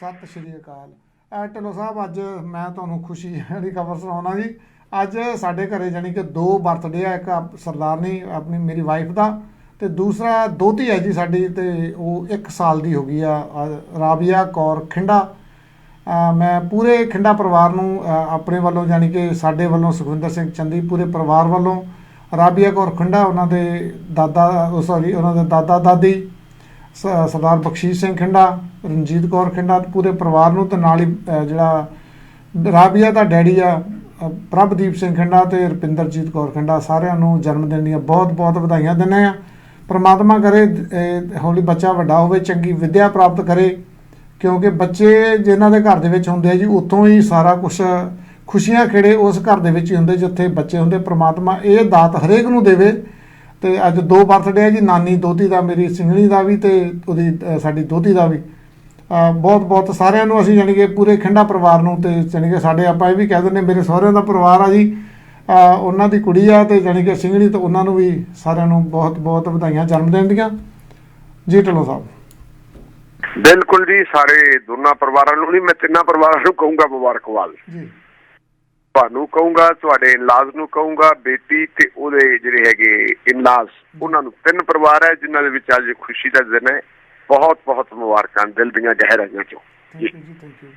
ਸਤਿ ਸ਼੍ਰੀ ਅਕਾਲ। ਅਹ ਢਿੱਲੋਂ ਸਾਹਿਬ, ਅੱਜ ਮੈਂ ਤੁਹਾਨੂੰ ਖੁਸ਼ੀ ਦੀ ਖਬਰ ਸੁਣਾਉਣਾ ਜੀ। ਅੱਜ ਸਾਡੇ ਘਰੇ ਜਾਨੀ ਕਿ ਦੋ ਬਰਥਡੇ ਆ, ਇੱਕ ਸਰਦਾਰਨੀ, ਆਪਣੀ ਮੇਰੀ ਵਾਈਫ ਦਾ ਤੇ ਦੂਸਰਾ ਦੋਤੀ ਹੈ ਜੀ ਸਾਡੀ ਤੇ ਉਹ 1 ਸਾਲ ਦੀ ਹੋ ਗਈ ਆ ਰਾਬੀਆ ਕੌਰ ਖਿੰਡਾ। ਮੈਂ ਪੂਰੇ ਖਿੰਡਾ ਪਰਿਵਾਰ ਨੂੰ ਆਪਣੇ ਵੱਲੋਂ ਜਾਨੀ ਕਿ ਸਾਡੇ ਵੱਲੋਂ ਸੁਖਵਿੰਦਰ ਸਿੰਘ ਚੰਦੀ ਪੂਰੇ ਪਰਿਵਾਰ ਵੱਲੋਂ ਰਾਬੀਆ ਕੌਰ ਖਿੰਡਾ, ਉਹਨਾਂ ਦੇ ਦਾਦਾ ਸੌਰੀ ਉਹਨਾਂ ਦੇ ਦਾਦਾ ਦਾਦੀ ਸਰਦਾਰ ਬਖਸ਼ੀਸ਼ ਸਿੰਘ ਖਿੰਡਾ, ਰਣਜੀਤ ਕੌਰ ਖਿੰਡਾ ਪੂਰੇ ਪਰਿਵਾਰ ਨੂੰ ਤੇ ਨਾਲ ਹੀ ਜਿਹੜਾ ਰਾਬੀਆ ਦਾ ਡੈਡੀ ਆ ਪ੍ਰਭਦੀਪ ਸਿੰਘ ਖਿੰਡਾ ਤੇ ਰੁਪਿੰਦਰਜੀਤ ਕੌਰ ਖਿੰਡਾ ਸਾਰਿਆਂ ਨੂੰ ਜਨਮ ਦਿਨ ਦੀਆਂ ਬਹੁਤ-ਬਹੁਤ ਵਧਾਈਆਂ ਦਿੰਦੇ ਆ ਪਰਮਾਤਮਾ ਕਰੇ ਹੌਲੀ ਬੱਚਾ ਵੱਡਾ ਹੋਵੇ, ਚੰਗੀ ਵਿੱਦਿਆ ਪ੍ਰਾਪਤ ਕਰੇ, ਕਿਉਂਕਿ ਬੱਚੇ ਜਿਨ੍ਹਾਂ ਦੇ ਘਰ ਦੇ ਵਿੱਚ ਹੁੰਦੇ ਆ ਜੀ, ਉੱਥੋਂ ਹੀ ਸਾਰਾ ਕੁਝ ਖੁਸ਼ੀਆਂ ਖੇੜੇ ਉਸ ਘਰ ਦੇ ਵਿੱਚ ਹੀ ਹੁੰਦੇ, ਜਿੱਥੇ ਬੱਚੇ ਹੁੰਦੇ, ਪ੍ਰਮਾਤਮਾ ਇਹ ਦਾਤ ਹਰੇਕ ਨੂੰ ਦੇਵੇ। ਤੇ ਅੱਜ ਦੋ ਬਰਥਡੇ ਆ ਜੀ ਨਾਨੀ ਦੋਤੀ ਦਾ ਮੇਰੀ ਸਿੰਘਣੀ ਦਾ ਵੀ ਤੇ ਉਹਦੀ ਸਾਡੀ ਦੋਤੀ ਦਾ ਵੀ। ਬਹੁਤ ਬਹੁਤ ਸਾਰਿਆਂ ਨੂੰ ਅਸੀਂ ਜਾਣੀ ਕਿ ਪੂਰੇ ਖਿੰਡਾ ਪਰਿਵਾਰ ਨੂੰ ਤੇ ਜਾਣੀ ਕਿ ਸਾਡੇ ਆਪਾਂ ਇਹ ਵੀ ਕਹਿ ਦਿੰਦੇ ਮੇਰੇ ਸਹੁਰਿਆਂ ਦਾ ਪਰਿਵਾਰ ਆ ਜੀ। ਉਹਨਾਂ ਦੀ ਕੁੜੀ ਆ ਤੇ ਜਾਣੀ ਕਿ ਸਿੰਘਣੀ ਤੇ ਉਹਨਾਂ ਨੂੰ ਵੀ ਸਾਰਿਆਂ ਨੂੰ ਬਹੁਤ ਬਹੁਤ ਵਧਾਈਆਂ ਜਨਮ ਦਿਨ ਦੀਆਂ। ਜੀ ਢਿੱਲੋਂ ਸਾਹਿਬ। ਬਿਲਕੁਲ ਜੀ ਸਾਰੇ ਦੋਨਾਂ ਪਰਿਵਾਰਾਂ ਨੂੰ ਨਹੀਂ ਮੈਂ ਤਿੰਨਾਂ ਪਰਿਵਾਰਾਂ ਨੂੰ ਕਹੂੰਗਾ ਮੁਬਾਰਕਬਾਦ। ਜੀ। ਤੁਹਾਨੂੰ ਕਹੂੰਗਾ ਤੁਹਾਡੇ ਇਨਲਾਜ਼ ਨੂੰ ਕਹੂੰਗਾ ਬੇਟੀ ਤੇ ਉਹਦੇ ਜਿਹੜੇ ਉਹਨਾਂ ਨੂੰ ਤਿੰਨ ਪਰਿਵਾਰ ਹੈ, ਜਿਨ੍ਹਾਂ ਦੇ ਵਿੱਚ ਅੱਜ ਖੁਸ਼ੀ ਦਾ ਦਿਨ ਹੈ। ਬਹੁਤ ਬਹੁਤ ਮੁਬਾਰਕਾਂ, ਦਿਲ ਦੀਆਂ ਗਹਿਰਾਈਆਂ ਚੋਂ। ਜੀ ਥੈਂਕ ਯੂ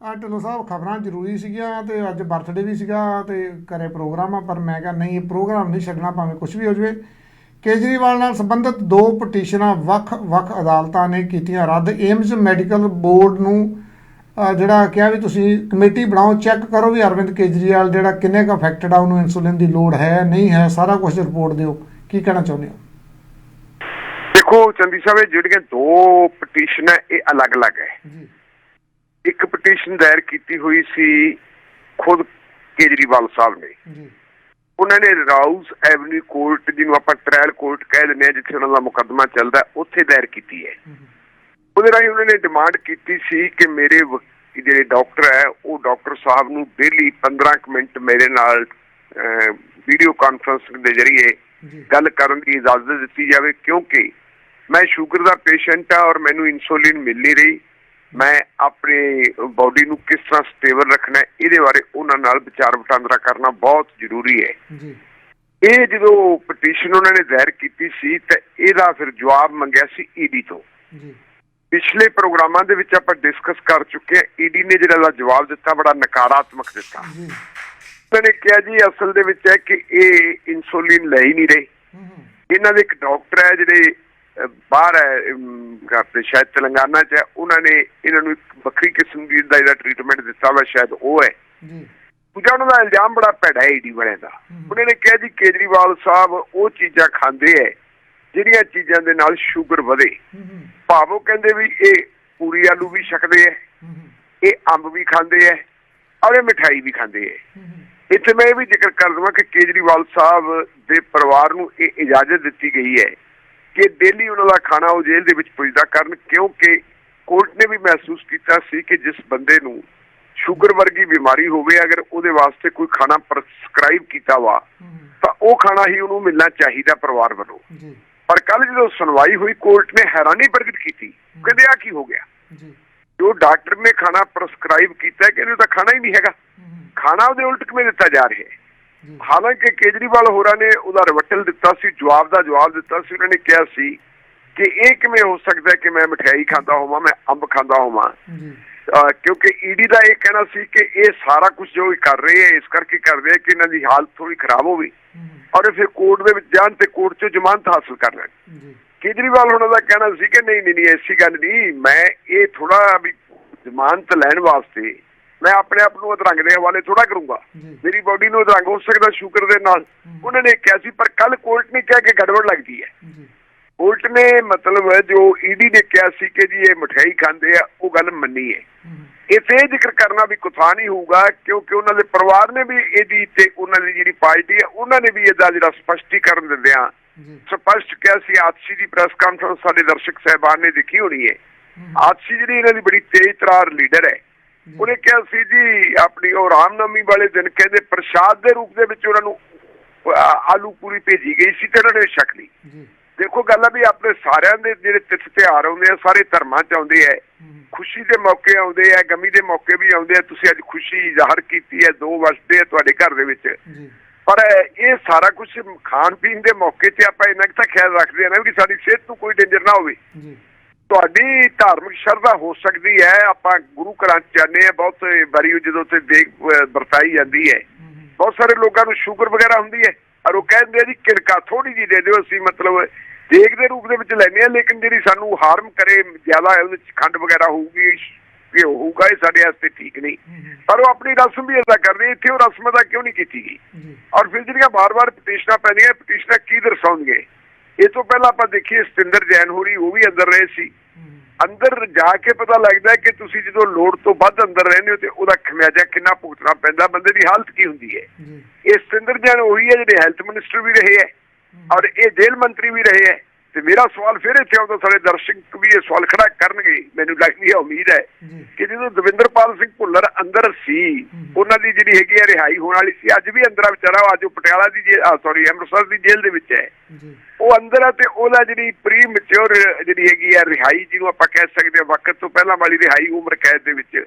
ਆ ਢਿੱਲੋਂ ਸਾਹਿਬ, ਖਬਰਾਂ ਜ਼ਰੂਰੀ ਸੀਗੀਆਂ ਤੇ ਅੱਜ ਬਰਥਡੇ ਵੀ ਸੀਗਾ ਤੇ ਘਰੇ ਪ੍ਰੋਗਰਾਮ ਆ, ਪਰ ਮੈਂ ਕਿਹਾ ਨਹੀਂ, ਇਹ ਪ੍ਰੋਗਰਾਮ ਨਹੀਂ ਛੱਡਣਾ, ਭਾਵੇਂ ਕੁਝ ਵੀ ਹੋ ਜਾਵੇ। ਕੇਜਰੀਵਾਲ ਨਾਲ ਸੰਬੰਧਿਤ ਦੋ ਪਟੀਸ਼ਨਾਂ ਵੱਖ-ਵੱਖ ਅਦਾਲਤਾਂ ਨੇ ਕੀਤੀਆਂ ਰੱਦ। ਏਮਸ ਮੈਡੀਕਲ ਬੋਰਡ ਨੂੰ ਜਿਹੜਾ ਕਿਹਾ ਵੀ ਤੁਸੀਂ ਕਮੇਟੀ ਬਣਾਓ, ਚੈੱਕ ਕਰੋ ਵੀ ਅਰਵਿੰਦ ਕੇਜਰੀਵਾਲ ਜਿਹੜਾ ਕਿੰਨੇ ਕੁ ਅਫੈਕਟਡ ਆ, ਉਹਨੂੰ ਇਨਸੂਲਿਨ ਦੀ ਲੋੜ ਹੈ, ਨਹੀਂ ਹੈ, ਸਾਰਾ ਕੁਝ ਰਿਪੋਰਟ ਦਿਓ। ਕੀ ਕਹਿਣਾ ਚਾਹੁੰਦੇ ਹੋ? ਦੇਖੋ ਚੰਦੀ ਸਾਹਿਬ ਜਿਹੜੀਆਂ ਦੋ ਪਟੀਸ਼ਨ ਹੈ ਇਹ ਅਲੱਗ-ਅਲੱਗ ਹੈ। ਜੀ। ਇੱਕ ਪਟੀਸ਼ਨ ਦਾਇਰ ਕੀਤੀ ਹੋਈ ਸੀ ਖੁਦ ਕੇਜਰੀਵਾਲ ਸਾਹਿਬ ਨੇ। ਜੀ। ਉਹਨਾਂ ਨੇ ਰਾਉਸ ਐਵਨਿਊ ਕੋਰਟ ਜਿਹਨੂੰ ਆਪਾਂ ਟ੍ਰਾਇਲ ਕੋਰਟ ਕਹਿ ਦਿੰਦੇ ਆ ਜਿੱਥੇ ਉਹਨਾਂ ਦਾ ਮੁਕੱਦਮਾ ਚੱਲਦਾ ਉੱਥੇ ਦਾਇਰ ਕੀਤੀ ਹੈ। ਉਹਦੇ ਰਾਹੀਂ ਉਹਨਾਂ ਨੇ ਡਿਮਾਂਡ ਕੀਤੀ ਸੀ ਕਿ ਮੇਰੇ ਜਿਹੜੇ ਡਾਕਟਰ ਹੈ ਉਹ ਡਾਕਟਰ ਸਾਹਿਬ ਨੂੰ ਡੇਲੀ 15 ਕੁ ਮਿੰਟ ਮੇਰੇ ਨਾਲ ਵੀਡੀਓ ਕਾਨਫਰੰਸ ਦੇ ਜ਼ਰੀਏ ਗੱਲ ਕਰਨ ਦੀ ਇਜਾਜ਼ਤ ਦਿੱਤੀ ਜਾਵੇ ਕਿਉਂਕਿ ਮੈਂ ਸ਼ੂਗਰ ਦਾ ਪੇਸ਼ੈਂਟ ਆ ਔਰ ਮੈਨੂੰ ਇਨਸੂਲਿਨ ਮਿਲ ਨਹੀਂ ਰਹੀ। ਮੈਂ ਆਪਣੀ ਬਾਡੀ ਨੂੰ ਕਿਸ ਤਰ੍ਹਾਂ ਸਟੇਬਲ ਰੱਖਣਾ ਹੈ, ਇਹਦੇ ਬਾਰੇ ਉਹਨਾਂ ਨਾਲ ਵਿਚਾਰ ਵਟਾਂਦਰਾ ਕਰਨਾ ਬਹੁਤ ਜ਼ਰੂਰੀ ਹੈ। ਜੀ। ਇਹ ਜਦੋਂ ਪਟੀਸ਼ਨ ਉਹਨਾਂ ਨੇ ਦਾਇਰ ਕੀਤੀ ਸੀ ਤੇ ਇਹਦਾ ਫਿਰ ਜਵਾਬ ਮੰਗਿਆ ਸੀ ਈਡੀ ਤੋਂ। ਜੀ। ਪਿਛਲੇ ਪ੍ਰੋਗਰਾਮਾਂ ਦੇ ਵਿੱਚ ਆਪਾਂ ਡਿਸਕਸ ਕਰ ਚੁੱਕੇ ਹਾਂ ਈਡੀ ਨੇ ਜਿਹੜਾ ਜਵਾਬ ਦਿੱਤਾ ਬੜਾ ਨਕਾਰਾਤਮਕ ਦਿੱਤਾ। ਜੀ। ਉਹਨਾਂ ਨੇ ਕਿਹਾ ਜੀ ਅਸਲ ਦੇ ਵਿੱਚ ਹੈ ਕਿ ਇਹ ਇਨਸੂਲਿਨ ਲੈ ਹੀ ਨਹੀਂ ਰਹੇ। ਇਹਨਾਂ ਦੇ ਇੱਕ ਡਾਕਟਰ ਹੈ ਜਿਹੜੇ ਬਾਹਰ ਹੈ ਆਪਣੇ ਸ਼ਾਇਦ ਤੇਲੰਗਾਨਾ 'ਚ ਉਹਨਾਂ ਨੇ ਇਹਨਾਂ ਨੂੰ ਇੱਕ ਵੱਖਰੀ ਕਿਸਮ ਦੀ ਦਾ ਜਿਹੜਾ ਟ੍ਰੀਟਮੈਂਟ ਦਿੱਤਾ ਵਾ ਸ਼ਾਇਦ ਉਹ ਹੈ। ਜੀ। ਦੂਜਾ ਉਹਨਾਂ ਦਾ ਇਲਜ਼ਾਮ ਬੜਾ ਭੈੜਾ ਹੈ ਈਡੀ ਵਾਲਿਆਂ ਦਾ। ਉਹਨਾਂ ਨੇ ਕਿਹਾ ਜੀ ਕੇਜਰੀਵਾਲ ਸਾਹਿਬ ਉਹ ਚੀਜ਼ਾਂ ਖਾਂਦੇ ਐ ਜਿਹੜੀਆਂ ਚੀਜ਼ਾਂ ਦੇ ਨਾਲ ਸ਼ੂਗਰ ਵਧੇ। ਭਾਵ ਉਹ ਕਹਿੰਦੇ ਵੀ ਇਹ ਪੂਰੀ ਆਲੂ ਵੀ ਛਕਦੇ ਐ ਇਹ ਅੰਬ ਵੀ ਖਾਂਦੇ ਐ ਔਰ ਇਹ ਮਠਾਈ ਵੀ ਖਾਂਦੇ ਐ। ਇੱਥੇ ਮੈਂ ਇਹ ਵੀ ਜ਼ਿਕਰ ਕਰ ਦਵਾਂ ਕਿ ਕੇਜਰੀਵਾਲ ਸਾਹਿਬ ਦੇ ਪਰਿਵਾਰ ਨੂੰ ਇਹ ਇਜਾਜ਼ਤ ਦਿੱਤੀ ਗਈ ਹੈ ਕਿ ਡੇਲੀ ਉਹਨਾਂ ਦਾ ਖਾਣਾ ਉਹ ਜੇਲ੍ਹ ਦੇ ਵਿੱਚ ਪੁੱਜਦਾ ਕਰਨ ਕਿਉਂਕਿ ਕੋਰਟ ਨੇ ਵੀ ਮਹਿਸੂਸ ਕੀਤਾ ਸੀ ਕਿ ਜਿਸ ਬੰਦੇ ਨੂੰ ਸ਼ੂਗਰ ਵਰਗੀ ਬਿਮਾਰੀ ਹੋਵੇ ਅਗਰ ਉਹਦੇ ਵਾਸਤੇ ਕੋਈ ਖਾਣਾ ਪ੍ਰਸਕ੍ਰਾਈਬ ਕੀਤਾ ਵਾ ਤਾਂ ਉਹ ਖਾਣਾ ਹੀ ਉਹਨੂੰ ਮਿਲਣਾ ਚਾਹੀਦਾ ਪਰਿਵਾਰ ਵੱਲੋਂ। ਪਰ ਕੱਲ ਜਦੋਂ ਸੁਣਵਾਈ ਹੋਈ ਕੋਰਟ ਨੇ ਹੈਰਾਨੀ ਪ੍ਰਗਟ ਕੀਤੀ। ਕਹਿੰਦੇ ਆ ਕੀ ਹੋ ਗਿਆ? ਜੀ। ਡਾਕਟਰ ਨੇ ਖਾਣਾ ਪ੍ਰਸਕ੍ਰਾਈਬ ਕੀਤਾ ਕਿ ਇਹਨੂੰ ਤਾਂ ਖਾਣਾ ਹੀ ਨਹੀਂ ਹੈਗਾ। ਖਾਣਾ ਉਹਦੇ ਉਲਟ ਕਿਵੇਂ ਦਿੱਤਾ ਜਾ ਰਿਹਾ ਹੈ? ਹਾਲਾਂਕਿ ਕੇਜਰੀਵਾਲ ਹੋਰਾਂ ਨੇ ਉਹਦਾ ਰਿਵਟਲ ਦਿੱਤਾ ਸੀ ਜਵਾਬ ਦਾ ਜਵਾਬ ਦਿੱਤਾ ਸੀ ਉਹਨਾਂ ਨੇ ਕਿਹਾ ਸੀ ਕਿ ਇਹ ਕਿਵੇਂ ਹੋ ਸਕਦਾ ਕਿ ਮੈਂ ਮਠਿਆਈ ਖਾਂਦਾ ਹੋਵਾਂ ਮੈਂ ਅੰਬ ਖਾਂਦਾ ਹੋਵਾਂ? ਕਿਉਂਕਿ ਈਡੀ ਦਾ ਇਹ ਕਹਿਣਾ ਸੀ ਕਿ ਇਹ ਸਾਰਾ ਕੁਝ ਜੋ ਇਹ ਕਰ ਰਹੇ ਹੈ ਇਸ ਕਰਕੇ ਕਰ ਰਹੇ ਹੈ ਕਿ ਇਹਨਾਂ ਦੀ ਹਾਲਤ ਥੋੜੀ ਖਰਾਬ ਹੋਵੇ। ਔਰ ਫਿਰ ਕੋਰਟ ਦੇ ਵਿੱਚ ਜਾਣ ਤੇ ਕੋਰਟ 'ਚੋਂ ਜ਼ਮਾਨਤ ਹਾਸਲ ਕਰ ਲੈਣ। ਕੇਜਰੀਵਾਲ ਉਹਨਾਂ ਦਾ ਕਹਿਣਾ ਸੀ ਕਿ ਨਹੀਂ ਨਹੀਂ ਨਹੀਂ ਐਸੀ ਗੱਲ ਨਹੀਂ ਮੈਂ ਇਹ ਥੋੜਾ ਵੀ ਜ਼ਮਾਨਤ ਲੈਣ ਵਾਸਤੇ ਮੈਂ ਆਪਣੇ ਆਪ ਨੂੰ ਅਧਰੰਗ ਦੇ ਹਵਾਲੇ ਥੋੜਾ ਕਰੂੰਗਾ। ਮੇਰੀ ਬਾਡੀ ਨੂੰ ਅਧਰੰਗ ਹੋ ਸਕਦਾ ਸ਼ੂਗਰ ਦੇ ਨਾਲ। ਉਹਨਾਂ ਨੇ ਕਿਹਾ ਸੀ ਪਰ ਕੱਲ ਕੋਰਟ ਨੇ ਕਿਹਾ ਕਿ ਗੜਬੜ ਲੱਗਦੀ ਹੈ। ਕੋਰਟ ਨੇ ਮਤਲਬ ਜੋ ਈਡੀ ਨੇ ਕਿਹਾ ਸੀ ਕਿ ਜੀ ਇਹ ਮਠਿਆਈ ਖਾਂਦੇ ਆ ਉਹ ਗੱਲ ਮੰਨੀ ਹੈ। ਹਮ, ਇੱਥੇ ਇਹ ਜ਼ਿਕਰ ਕਰਨਾ ਵੀ ਕੁਥਾ ਨਹੀਂ ਹੋਊਗਾ ਕਿਉਂਕਿ ਉਹਨਾਂ ਦੇ ਪਰਿਵਾਰ ਨੇ ਵੀ ਇਹਦੀ ਤੇ ਉਹਨਾਂ ਦੀ ਜਿਹੜੀ ਪਾਰਟੀ ਹੈ ਉਹਨਾਂ ਨੇ ਵੀ ਇਹਦਾ ਜਿਹੜਾ ਸਪਸ਼ਟੀਕਰਨ ਦਿੰਦਿਆਂ ਸਪਸ਼ਟ ਕਿਹਾ ਸੀ। ਆਤਸ਼ੀ ਦੀ ਪ੍ਰੈਸ ਕਾਨਫਰੰਸ ਸਾਡੇ ਦਰਸ਼ਕ ਸਹਿਬਾਨ ਨੇ ਦੇਖੀ ਹੋਣੀ ਹੈ। ਆਤਸ਼ੀ ਜਿਹੜੀ ਇਹਨਾਂ ਦੀ ਬੜੀ ਤੇਜ਼ ਤਰਾਰ ਲੀਡਰ ਹੈ ਉਹਨੇ ਕਿਹਾ ਸੀ ਜੀ ਆਪਣੀ ਉਹ ਰਾਮਨਵਮੀ ਵਾਲੇ ਦਿਨ ਕਹਿੰਦੇ ਪ੍ਰਸ਼ਾਦ ਦੇ ਰੂਪ ਦੇ ਵਿੱਚ ਉਹਨਾਂ ਨੂੰ ਆਲੂ ਪੂਰੀ ਭੇਜੀ ਗਈ ਸੀ ਤੇ ਉਹਨਾਂ ਨੇ ਛਕ ਲਈ। ਜੀ। ਦੇਖੋ ਗੱਲ ਆ ਵੀ ਆਪਣੇ ਸਾਰਿਆਂ ਦੇ ਜਿਹੜੇ ਤਿਥ ਤਿਉਹਾਰ ਆਉਂਦੇ ਆ ਸਾਰੇ ਧਰਮਾਂ ਚ ਆਉਂਦੇ ਆ। ਖੁਸ਼ੀ ਦੇ ਮੌਕੇ ਆਉਂਦੇ ਆ ਗਮੀ ਦੇ ਮੌਕੇ ਵੀ ਆਉਂਦੇ ਆ। ਤੁਸੀਂ ਅੱਜ ਖੁਸ਼ੀ ਜ਼ਾਹਰ ਕੀਤੀ ਹੈ ਦੋ ਵਸਦੇ ਆ ਤੁਹਾਡੇ ਘਰ ਦੇ ਵਿੱਚ। ਜੀ। ਪਰ ਇਹ ਸਾਰਾ ਕੁਝ ਖਾਣ ਪੀਣ ਦੇ ਮੌਕੇ ਤੇ ਆਪਾਂ ਕੁ ਤਾਂ ਖਿਆਲ ਰੱਖਦੇ ਆ ਨਾ ਕਿ ਸਾਡੀ ਸਿਹਤ ਨੂੰ ਕੋਈ ਡੇਂਜਰ ਨਾ ਹੋਵੇ। ਜੀ। ਤੁਹਾਡੀ ਧਾਰਮਿਕ ਸ਼ਰਧਾ ਹੋ ਸਕਦੀ ਹੈ। ਆਪਾਂ ਗੁਰੂ ਘਰਾਂ ਚ ਜਾਂਦੇ ਆ ਬਹੁਤ ਵਾਰੀ ਜਦੋਂ ਤੇ ਦੇਖ ਵਰਤਾਈ ਜਾਂਦੀ ਹੈ। ਬਹੁਤ ਸਾਰੇ ਲੋਕਾਂ ਨੂੰ ਸ਼ੂਗਰ ਵਗੈਰਾ ਹੁੰਦੀ ਹੈ। ਔਰ ਉਹ ਕਹਿੰਦੇ ਆ ਜੀ ਕਿਣਕਾ ਥੋੜੀ ਜੀ ਦੇ ਦਿਓ ਅਸੀਂ। ਮਤਲਬ ਦੇਗ ਦੇ ਰੂਪ ਦੇ ਵਿੱਚ ਲੈਂਦੇ ਆ ਲੇਕਿਨ ਜਿਹੜੀ ਸਾਨੂੰ ਹਾਰਮ ਕਰੇ ਜ਼ਿਆਦਾ ਉਹਦੇ ਚ ਖੰਡ ਵਗੈਰਾ ਹੋਊਗੀ ਇਹ ਹੋਊਗਾ ਇਹ ਸਾਡੇ ਵਾਸਤੇ ਠੀਕ ਨਹੀਂ। ਪਰ ਉਹ ਆਪਣੀ ਰਸਮ ਵੀ ਅਦਾ ਕਰਦੇ ਇੱਥੇ ਉਹ ਰਸਮ ਅਦਾ ਕਿਉਂ ਨਹੀਂ ਕੀਤੀ ਗਈ? ਔਰ ਫਿਰ ਜਿਹੜੀਆਂ ਬਾਰ-ਬਾਰ ਪਟੀਸ਼ਨਾਂ ਪੈਂਦੀਆਂ ਪਟੀਸ਼ਨਾਂ ਕੀ ਦਰਸਾਉਣਗੇ? ਇਹ ਤੋਂ ਪਹਿਲਾਂ ਆਪਾਂ ਦੇਖੀਏ ਸਤਿੰਦਰ ਜੈਨ ਹੋਰੀ ਉਹ ਵੀ ਅੰਦਰ ਰਹੇ ਸੀ। ਅੰਦਰ ਜਾ ਕੇ ਪਤਾ ਲੱਗਦਾ ਕਿ ਤੁਸੀਂ ਜਦੋਂ ਲੋੜ ਤੋਂ ਵੱਧ ਅੰਦਰ ਰਹਿੰਦੇ ਹੋ ਤੇ ਉਹਦਾ ਖਮਿਆਜਾ ਕਿੰਨਾ ਭੁਗਤਣਾ ਪੈਂਦਾ ਬੰਦੇ ਦੀ ਹਾਲਤ ਕੀ ਹੁੰਦੀ ਹੈ। ਇਹ ਸਤਿੰਦਰ ਜੈਨ ਉਹੀ ਹੈ ਜਿਹੜੇ ਹੈਲਥ ਮਿਨਿਸਟਰ ਵੀ ਰਹੇ ਹੈ। ਔਰ ਇਹ ਜੇਲ੍ਹ ਮੰਤਰੀ ਵੀ ਰਹੇ ਹੈ। ਤੇ ਮੇਰਾ ਸਵਾਲ ਫਿਰ ਇੱਥੇ ਆਉਂਦਾ ਸਾਡੇ ਦਰਸ਼ਕ ਵੀ ਇਹ ਸਵਾਲ ਖੜਾ ਕਰਨਗੇ। ਮੈਨੂੰ ਲੱਗਦੀ ਹੈ ਉਮੀਦ ਹੈ ਕਿ ਜਦੋਂ ਦਵਿੰਦਰਪਾਲ ਸਿੰਘ ਭੁੱਲਰ ਅੰਦਰ ਸੀ ਉਹਨਾਂ ਦੀ ਜਿਹੜੀ ਹੈਗੀ ਹੈ ਰਿਹਾਈ ਹੋਣ ਵਾਲੀ ਸੀ ਅੱਜ ਵੀ ਅੰਦਰ ਆ ਵਿਚਾਰਾ ਅੱਜ ਉਹ ਪਟਿਆਲਾ ਦੀ ਸੌਰੀ ਅੰਮ੍ਰਿਤਸਰ ਦੀ ਜੇਲ੍ਹ ਦੇ ਵਿੱਚ ਹੈ। ਉਹ ਅੰਦਰ ਆ ਤੇ ਉਹਦਾ ਜਿਹੜੀ ਪ੍ਰੀ ਮੈਚੁਰ ਜਿਹੜੀ ਹੈਗੀ ਹੈ ਰਿਹਾਈ ਜਿਹਨੂੰ ਆਪਾਂ ਕਹਿ ਸਕਦੇ ਹਾਂ ਵਕਤ ਤੋਂ ਪਹਿਲਾਂ ਵਾਲੀ ਰਿਹਾਈ ਉਮਰ ਕੈਦ ਦੇ ਵਿੱਚ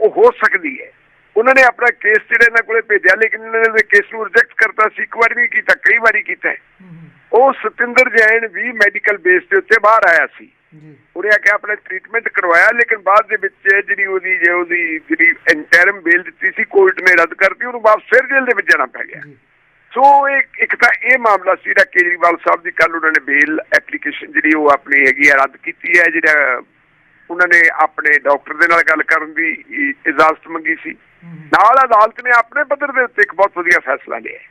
ਉਹ ਹੋ ਸਕਦੀ ਹੈ। ਉਹਨਾਂ ਨੇ ਆਪਣਾ ਕੇਸ ਜਿਹੜੇ ਇਹਨਾਂ ਕੋਲੇ ਭੇਜਿਆ ਲੇਕਿਨ ਇਹਨਾਂ ਨੇ ਕੇਸ ਨੂੰ ਰਿਜੈਕਟ ਕਰਤਾ ਸੀ ਇੱਕ ਵਾਰੀ ਨਹੀਂ ਕੀਤਾ ਕਈ ਵਾਰੀ ਕੀਤਾ ਉਹ ਸਤਿੰਦਰ ਜੈਨ ਵੀ ਮੈਡੀਕਲ ਬੇਸ ਦੇ ਉੱਤੇ ਬਾਹਰ ਆਇਆ ਸੀ। ਉਹਨੇ ਆ ਕੇ ਆਪਣਾ ਟ੍ਰੀਟਮੈਂਟ ਕਰਵਾਇਆ ਲੇਕਿਨ ਬਾਅਦ ਦੇ ਵਿੱਚ ਜਿਹੜੀ ਉਹਦੀ ਜੇ ਉਹਦੀ ਜਿਹੜੀ ਇੰਟਰਮ ਬੇਲ ਦਿੱਤੀ ਸੀ ਕੋਰਟ ਨੇ ਰੱਦ ਕਰਤੀ ਉਹਨੂੰ ਵਾਪਸ ਫਿਰ ਜੇਲ੍ਹ ਦੇ ਵਿੱਚ ਜਾਣਾ ਪੈ ਗਿਆ। ਸੋ ਇੱਕ ਇੱਕ ਤਾਂ ਇਹ ਮਾਮਲਾ ਸੀ ਜਿਹੜਾ ਕੇਜਰੀਵਾਲ ਸਾਹਿਬ ਦੀ ਕੱਲ ਉਹਨਾਂ ਨੇ ਬੇਲ ਐਪਲੀਕੇਸ਼ਨ ਜਿਹੜੀ ਉਹ ਆਪਣੀ ਹੈਗੀ ਆ ਰੱਦ ਕੀਤੀ ਹੈ ਜਿਹੜਾ ਉਹਨਾਂ ਨੇ ਆਪਣੇ ਡਾਕਟਰ ਦੇ ਨਾਲ ਗੱਲ ਕਰਨ ਦੀ ਇਜਾਜ਼ਤ ਮੰਗੀ ਸੀ। ਨਾਲ ਅਦਾਲਤ ਨੇ ਆਪਣੇ ਪੱਧਰ ਦੇ ਉੱਤੇ ਇੱਕ ਬਹੁਤ ਵਧੀਆ ਫੈਸਲਾ ਲਿਆ ਹੈ।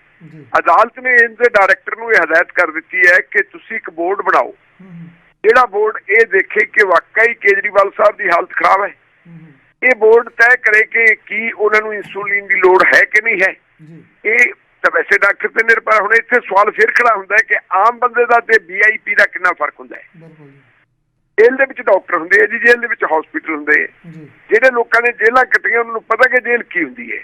ਅਦਾਲਤ ਨੇ ਇਹਦੇ ਡਾਇਰੈਕਟਰ ਨੂੰ ਇਹ ਹਦਾਇਤ ਕਰ ਦਿੱਤੀ ਹੈ ਕਿ ਤੁਸੀਂ ਇੱਕ ਬੋਰਡ ਬਣਾਓ। ਜਿਹੜਾ ਬੋਰਡ ਇਹ ਦੇਖੇ ਕਿ ਵਾਕਈ ਕੇਜਰੀਵਾਲ ਸਾਹਿਬ ਦੀ ਹਾਲਤ ਖਰਾਬ ਹੈ। ਇਹ ਬੋਰਡ ਤੈਅ ਕਰੇ ਕਿ ਕੀ ਉਹਨਾਂ ਨੂੰ ਇਨਸੂਲਿਨ ਦੀ ਲੋੜ ਹੈ ਕਿ ਨਹੀਂ ਹੈ। ਇਹ ਤਾਂ ਵੈਸੇ ਡਾਕਟਰ ਤੇ ਨਿਰਭਰ ਹੁਣ ਇੱਥੇ ਸਵਾਲ ਫਿਰ ਖੜਾ ਹੁੰਦਾ ਹੈ ਕਿ ਆਮ ਬੰਦੇ ਦਾ ਤੇ ਵੀਆਈਪੀ ਦਾ ਕਿੰਨਾ ਫ਼ਰਕ ਹੁੰਦਾ ਹੈ। ਜੇਲ੍ਹ ਦੇ ਵਿੱਚ ਡਾਕਟਰ ਹੁੰਦੇ ਆ ਜੀ ਜੇਲ੍ਹ ਦੇ ਵਿੱਚ ਹਸਪੀਟਲ ਹੁੰਦੇ ਆ। ਜਿਹੜੇ ਲੋਕਾਂ ਨੇ ਜੇਲ੍ਹਾਂ ਕੱਟੀਆਂ ਉਹਨਾਂ ਨੂੰ ਪਤਾ ਕਿ ਜੇਲ੍ਹ ਕੀ ਹੁੰਦੀ ਹੈ।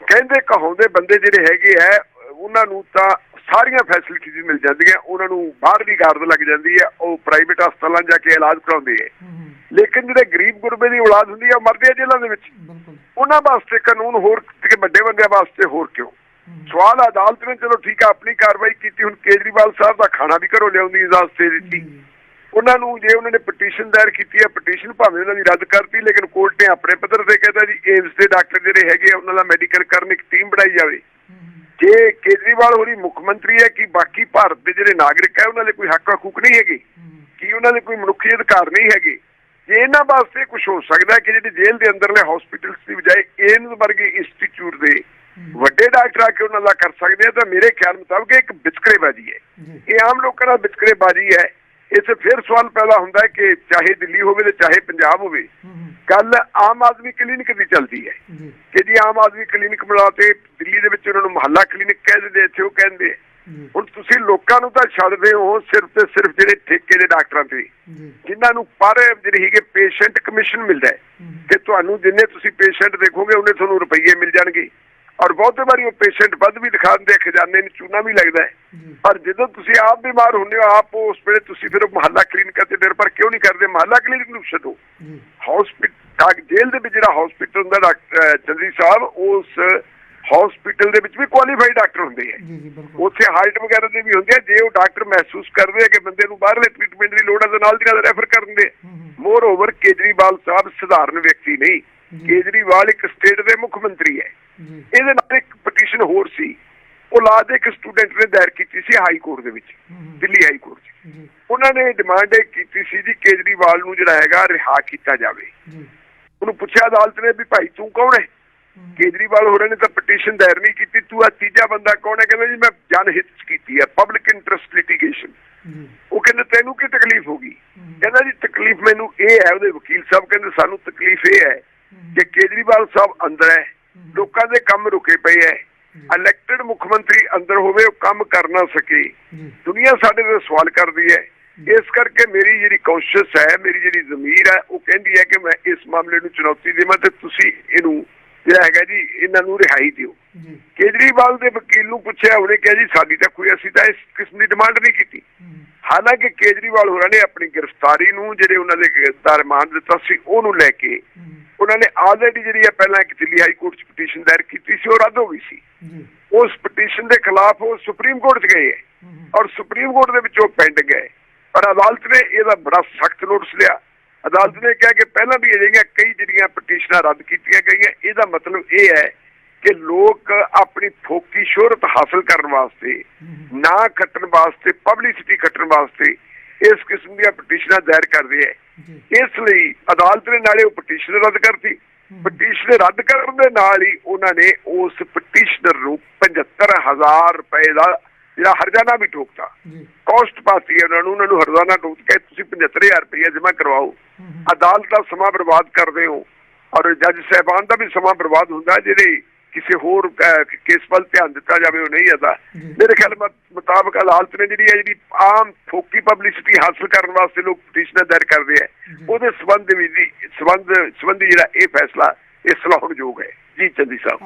ਕਹਿੰਦੇ ਕਹਾਉਂਦੇ ਬੰਦੇ ਜਿਹੜੇ ਹੈਗੇ ਆ ਉਹਨਾਂ ਨੂੰ ਤਾਂ ਸਾਰੀਆਂ ਫੈਸਿਲਿਟੀਜ਼ ਮਿਲ ਜਾਂਦੀਆਂ ਉਹਨਾਂ ਨੂੰ ਬਾਹਰ ਦੀ ਗਾਰਡ ਲੱਗ ਜਾਂਦੀ ਹੈ ਉਹ ਪ੍ਰਾਈਵੇਟ ਹਸਪਤਾਲਾਂ ਜਾ ਕੇ ਇਲਾਜ ਕਰਾਉਂਦੇ ਹਮ, ਲੇਕਿਨ ਜਿਹੜੇ ਗਰੀਬ ਗੁਰਬੇ ਦੀ ਔਲਾਦ ਹੁੰਦੀ ਆ ਉਹ ਮਰਦੇ ਆ ਜੇਲ੍ਹਾਂ ਦੇ ਵਿੱਚ। ਉਹਨਾਂ ਵਾਸਤੇ ਕਾਨੂੰਨ ਹੋਰ ਕਿ ਵੱਡੇ ਬੰਦਿਆਂ ਵਾਸਤੇ ਹੋਰ ਕਿਉਂ? ਸਵਾਲ ਅਦਾਲਤ ਨੇ ਚਲੋ ਠੀਕ ਆ ਆਪਣੀ ਕਾਰਵਾਈ ਕੀਤੀ ਹੁਣ ਕੇਜਰੀਵਾਲ ਸਾਹਿਬ ਦਾ ਖਾਣਾ ਵੀ ਘਰੋਂ ਲਿਆਉਣ ਦੀ ਇਜਾਜ਼ਤ ਦੇ ਦਿੱਤੀ ਉਹਨਾਂ ਨੂੰ ਜੇ ਉਹਨਾਂ ਨੇ ਪਟੀਸ਼ਨ ਦਾਇਰ ਕੀਤੀ ਹੈ ਪਟੀਸ਼ਨ ਭਾਵੇਂ ਉਹਨਾਂ ਦੀ ਰੱਦ ਕਰਤੀ ਲੇਕਿਨ ਕੋਰਟ ਨੇ ਆਪਣੇ ਪੱਧਰ ਤੇ ਕਹਿੰਦਾ ਜੀ ਏਮਸ ਦੇ ਡਾਕਟਰ ਜਿਹੜੇ ਹੈਗੇ ਉਹਨਾਂ ਦਾ ਮੈਡੀਕਲ ਕਰਨ ਇੱਕ ਟੀਮ ਬਣਾਈ ਜਾਵੇ। ਜੇ ਕੇਜਰੀਵਾਲ ਹੋਰੀ ਮੁੱਖ ਮੰਤਰੀ ਹੈ ਕਿ ਬਾਕੀ ਭਾਰਤ ਦੇ ਜਿਹੜੇ ਨਾਗਰਿਕ ਹੈ ਉਹਨਾਂ ਦੇ ਕੋਈ ਹੱਕ ਹਕੂਕ ਨਹੀਂ ਹੈਗੇ? ਕੀ ਉਹਨਾਂ ਦੇ ਕੋਈ ਮਨੁੱਖੀ ਅਧਿਕਾਰ ਨਹੀਂ ਹੈਗੇ? ਜੇ ਇਹਨਾਂ ਵਾਸਤੇ ਕੁਝ ਹੋ ਸਕਦਾ ਕਿ ਜਿਹੜੇ ਜੇਲ੍ਹ ਦੇ ਅੰਦਰਲੇ ਹਸਪੀਟਲਸ ਦੀ ਬਜਾਏ ਏਮਸ ਵਰਗੇ ਇੰਸਟੀਚਿਊਟ ਦੇ ਵੱਡੇ ਡਾਕਟਰ ਆ ਕੇ ਉਹਨਾਂ ਦਾ ਕਰ ਸਕਦੇ ਆ ਤਾਂ ਮੇਰੇ ਖਿਆਲ ਮੁਤਾਬਕ ਇੱਕ ਵਿਚਕਰੇਬਾਜ਼ੀ ਹੈ। ਇਹ ਆਮ ਲੋਕਾਂ ਨਾਲ ਵਿਚਕਰੇਬਾਜ਼ੀ ਹੈ। ਇਸੇ ਫਿਰ ਸਵਾਲ ਪੈਦਾ ਹੁੰਦਾ ਕਿ ਚਾਹੇ ਦਿੱਲੀ ਹੋਵੇ ਤੇ ਚਾਹੇ ਪੰਜਾਬ ਹੋਵੇ ਗੱਲ ਆਮ ਆਦਮੀ ਕਲੀਨਿਕ ਦੀ ਚੱਲਦੀ ਹੈ। ਕਿ ਜੀ ਆਮ ਆਦਮੀ ਕਲੀਨਿਕ ਬਣਾ ਤੇ ਦਿੱਲੀ ਦੇ ਵਿੱਚ ਉਹਨਾਂ ਨੂੰ ਮਹੱਲਾ ਕਲੀਨਿਕ ਕਹਿ ਦਿੰਦੇ ਇੱਥੇ ਉਹ ਕਹਿੰਦੇ ਹੁਣ ਤੁਸੀਂ ਲੋਕਾਂ ਨੂੰ ਤਾਂ ਛੱਡਦੇ ਹੋ ਸਿਰਫ ਤੇ ਸਿਰਫ ਜਿਹੜੇ ਠੇਕੇ ਦੇ ਡਾਕਟਰਾਂ ਤੇ। ਜਿਨ੍ਹਾਂ ਨੂੰ ਪਰ ਜਿਹੜੀ ਹੈਗੇ ਪੇਸ਼ੈਂਟ ਕਮਿਸ਼ਨ ਮਿਲਦਾ ਹੈ ਕਿ ਤੁਹਾਨੂੰ ਜਿੰਨੇ ਤੁਸੀਂ ਪੇਸ਼ੈਂਟ ਦੇਖੋਗੇ ਉਹਨੇ ਤੁਹਾਨੂੰ ਰੁਪਈਏ ਮਿਲ ਜਾਣਗੇ। ਔਰ ਬਹੁਤੇ ਵਾਰੀ ਉਹ ਪੇਸ਼ੈਂਟ ਵੱਧ ਵੀ ਦਿਖਾ ਦਿੰਦੇ ਖਜ਼ਾਨੇ ਨੂੰ ਚੂਨਾ ਵੀ ਲੱਗਦਾ ਹੈ। ਪਰ ਜਦੋਂ ਤੁਸੀਂ ਆਪ ਬਿਮਾਰ ਹੁੰਦੇ ਹੋ ਆਪ ਉਸ ਵੇਲੇ ਤੁਸੀਂ ਫਿਰ ਮਹੱਲਾ ਕਲੀਨਿਕ ਤੇ ਨਿਰਭਰ ਕਿਉਂ ਨਹੀਂ ਕਰਦੇ? ਮਹੱਲਾ ਕਲੀਨਿਕ ਨੂੰ ਛੱਡੋ। ਹਸਪੀਟਲ ਜੇਲ੍ਹ ਦੇ ਵਿੱਚ ਜਿਹੜਾ ਹਸਪੀਟਲ ਹੁੰਦਾ ਡਾਕਟਰ ਚੰਦਰੀ ਸਾਹਿਬ ਉਸ ਹਸਪੀਟਲ ਦੇ ਵਿੱਚ ਵੀ ਕੁਆਲੀਫਾਈਡ ਡਾਕਟਰ ਹੁੰਦੇ ਆ। ਉੱਥੇ ਹਾਰਟ ਵਗੈਰਾ ਦੇ ਵੀ ਹੁੰਦੇ ਆ। ਜੇ ਉਹ ਡਾਕਟਰ ਮਹਿਸੂਸ ਕਰਦੇ ਆ ਕਿ ਬੰਦੇ ਨੂੰ ਬਾਹਰਲੇ ਟ੍ਰੀਟਮੈਂਟ ਦੀ ਲੋੜ ਹੈ ਤਾਂ ਨਾਲ ਦੀ ਨਾਲ ਰੈਫਰ ਕਰ ਦਿੰਦੇ ਹਮ, ਹਮ, ਮੋਰ ਓਵਰ ਕੇਜਰੀਵਾਲ ਸਾਹਿਬ ਸਧਾਰਨ ਵਿਅਕਤੀ ਨਹੀਂ। ਕੇਜਰੀਵਾਲ ਇੱਕ ਸਟੇਟ ਦੇ ਮੁੱਖ ਮੰਤਰੀ ਹੈ। ਇਹਦੇ ਨਾਲ ਇੱਕ ਪਟੀਸ਼ਨ ਹੋਰ ਸੀ। ਉਹ ਲਾ ਦੇ ਇੱਕ ਸਟੂਡੈਂਟ ਨੇ ਦਾਇਰ ਕੀਤੀ ਸੀ ਹਾਈ ਕੋਰਟ ਦੇ ਵਿੱਚ ਦਿੱਲੀ ਹਾਈ ਕੋਰਟ 'ਚ। ਜੀ। ਉਹਨਾਂ ਨੇ ਡਿਮਾਂਡ ਇਹ ਕੀਤੀ ਸੀ ਜੀ ਕੇਜਰੀਵਾਲ ਨੂੰ ਜਿਹੜਾ ਹੈਗਾ ਰਿਹਾ ਕੀਤਾ ਜਾਵੇ। ਉਹਨੂੰ ਪੁੱਛਿਆ ਅਦਾਲਤ ਨੇ ਵੀ ਭਾਈ ਤੂੰ ਕੌਣ ਹੈ? ਕੇਜਰੀਵਾਲ ਹੋਰਾਂ ਨੇ ਤਾਂ ਪਟੀਸ਼ਨ ਦਾਇਰ ਨਹੀਂ ਕੀਤੀ। ਤੂੰ ਆ ਤੀਜਾ ਬੰਦਾ ਕੌਣ ਹੈ? ਕਹਿੰਦਾ ਜੀ ਮੈਂ ਜਨਹਿਤ 'ਚ ਕੀਤੀ ਹੈ ਪਬਲਿਕ ਇੰਟਰਸਟ ਲਿਟੀਗੇਸ਼ਨ ਉਹ ਕਹਿੰਦੇ ਤੈਨੂੰ ਕੀ ਤਕਲੀਫ ਹੋ ਗਈ? ਹਮ, ਕਹਿੰਦਾ ਜੀ ਤਕਲੀਫ ਮੈਨੂੰ ਇਹ ਹੈ ਉਹਦੇ ਵਕੀਲ ਸਾਹਿਬ ਕਹਿੰਦੇ ਸਾਨੂੰ ਤਕਲੀਫ ਇਹ ਹੈ ਕਿ ਕੇਜਰੀਵਾਲ ਸਾਹਿਬ ਅੰਦਰ ਹੈ ਲੋਕਾਂ ਦੇ ਕੰਮ ਰੁਕੇ ਪਏ ਜੀ, ਇਲੈਕਟਡ ਮੁੱਖ ਮੰਤਰੀ ਅੰਦਰ ਹੋਵੇ ਉਹ ਕੰਮ ਕਰ ਨਾ ਸਕੇ। ਦੁਨੀਆ ਸਾਡੇ ਤੇ ਸਵਾਲ ਕਰਦੀ ਹੈ। ਇਸ ਕਰਕੇ ਮੇਰੀ ਜਿਹੜੀ ਕੋਸ਼ਿਸ਼ ਹੈ ਮੇਰੀ ਜਿਹੜੀ ਜ਼ਮੀਰ ਹੈ ਉਹ ਕਹਿੰਦੀ ਹੈ ਕਿ ਮੈਂ ਇਸ ਮਾਮਲੇ ਨੂੰ ਚੁਣੌਤੀ ਦੇਵਾਂ ਤੇ ਤੁਸੀਂ ਇਹਨੂੰ ਜਿਹੜਾ ਹੈਗਾ ਜੀ ਇਹਨਾਂ ਨੂੰ ਰਿਹਾਈ ਦਿਓ। ਕੇਜਰੀਵਾਲ ਦੇ ਵਕੀਲ ਨੂੰ ਪੁੱਛਿਆ ਉਹਨੇ ਕਿਹਾ ਜੀ ਸਾਡੀ ਤਾਂ ਕੋਈ ਅਸੀਂ ਤਾਂ ਇਸ ਕਿਸਮ ਦੀ ਡਿਮਾਂਡ ਨਹੀਂ ਕੀਤੀ। ਹਾਲਾਂਕਿ ਕੇਜਰੀਵਾਲ ਹੋਰਾਂ ਨੇ ਆਪਣੀ ਗ੍ਰਿਫਤਾਰੀ ਨੂੰ ਜਿਹੜੇ ਉਹਨਾਂ ਦੇ ਦਾ ਰਿਮਾਂਡ ਦਿੱਤਾ ਸੀ ਉਹਨੂੰ ਲੈ ਕੇ ਉਹਨਾਂ ਨੇ ਆਲਰੇਡੀ ਜਿਹੜੀ ਹੈ ਪਹਿਲਾਂ ਇੱਕ ਦਿੱਲੀ ਹਾਈ ਕੋਰਟ 'ਚ ਪਟੀਸ਼ਨ ਦਾਇਰ ਕੀਤੀ ਸੀ ਉਹ ਰੱਦ ਹੋ ਗਈ ਸੀ। ਉਸ ਪਟੀਸ਼ਨ ਦੇ ਖਿਲਾਫ ਉਹ ਸੁਪਰੀਮ ਕੋਰਟ 'ਚ ਗਏ ਔਰ ਸੁਪਰੀਮ ਕੋਰਟ ਦੇ ਵਿੱਚ ਉਹ ਪੈਂਡਿੰਗ ਹੈ ਪਰ ਅਦਾਲਤ ਨੇ ਇਹਦਾ ਬੜਾ ਸਖਤ ਨੋਟਿਸ ਲਿਆ। ਅਦਾਲਤ ਨੇ ਕਿਹਾ ਕਿ ਪਹਿਲਾਂ ਵੀ ਅਜਿਹੀਆਂ ਕਈ ਜਿਹੜੀਆਂ ਪਟੀਸ਼ਨਾਂ ਰੱਦ ਕੀਤੀਆਂ ਗਈਆਂ ਇਹਦਾ ਮਤਲਬ ਇਹ ਹੈ ਕਿ ਲੋਕ ਆਪਣੀ ਫੋਕੀ ਸ਼ੋਹਰਤ ਹਾਸਲ ਕਰਨ ਵਾਸਤੇ ਨਾ ਖੱਟਣ ਵਾਸਤੇ ਪਬਲਿਸਿਟੀ ਖੱਟਣ ਵਾਸਤੇ ਇਸ ਕਿਸਮ ਦੀਆਂ ਪਟੀਸ਼ਨਾਂ ਦਾਇਰ ਕਰਦੇ ਹੈ। ਇਸ ਲਈ ਅਦਾਲਤ ਨੇ ਨਾਲੇ ਉਹ ਪਟੀਸ਼ਨ ਰੱਦ ਕਰਤੀ। ਪਟੀਸ਼ਨ ਰੱਦ ਕਰਨ ਦੇ ਨਾਲ ਹੀ ਉਹਨਾਂ ਨੇ ਉਸ ਪਟੀਸ਼ਨਰ ਨੂੰ 75000 ਰੁਪਏ ਦਾ ਜਿਹੜਾ ਹਰਜਾਨਾ ਵੀ ਠੋਕਤਾ। ਜੀ। ਕਾਸਟ ਪਾਤੀ ਉਹਨਾਂ ਨੂੰ ਉਹਨਾਂ ਨੂੰ ਹਰਜਾਨਾ ਠੋਕ ਕੇ ਤੁਸੀਂ 75000 ਰੁਪਏ ਜਮ੍ਹਾਂ ਕਰਵਾਓ। ਅਦਾਲਤ ਦਾ ਸਮਾਂ ਬਰਬਾਦ ਕਰਦੇ ਹੋ ਔਰ ਜੱਜ ਸਾਹਿਬਾਨ ਦਾ ਵੀ ਸਮਾਂ ਬਰਬਾਦ ਹੁੰਦਾ ਜਿਹੜੇ ਕਿਸੇ ਹੋਰ ਕੇਸ ਵੱਲ ਧਿਆਨ ਦਿੱਤਾ ਜਾਵੇ ਉਹ ਨਹੀਂ ਆਦਾ। ਮੇਰੇ ਖਿਆਲ ਮੁਤਾਬਕ ਅਦਾਲਤ ਨੇ ਜਿਹੜੀ ਹੈ ਜਿਹੜੀ ਆਮ ਫੋਕੀ ਪਬਲਿਸਿਟੀ ਹਾਸਲ ਕਰਨ ਵਾਸਤੇ ਲੋਕ ਪਟੀਸ਼ਨਾਂ ਦਾਇਰ ਕਰਦੇ ਆ। ਉਹਦੇ ਸਬੰਧ ਵਿੱਚ ਸਬੰਧ ਸੰਬੰਧੀ ਜਿਹੜਾ ਇਹ ਫੈਸਲਾ ਇਹ ਸਲਾਹੁਣਯੋਗ ਹੈ। ਜੀ ਚੰਦੀ ਸਾਹਿਬ।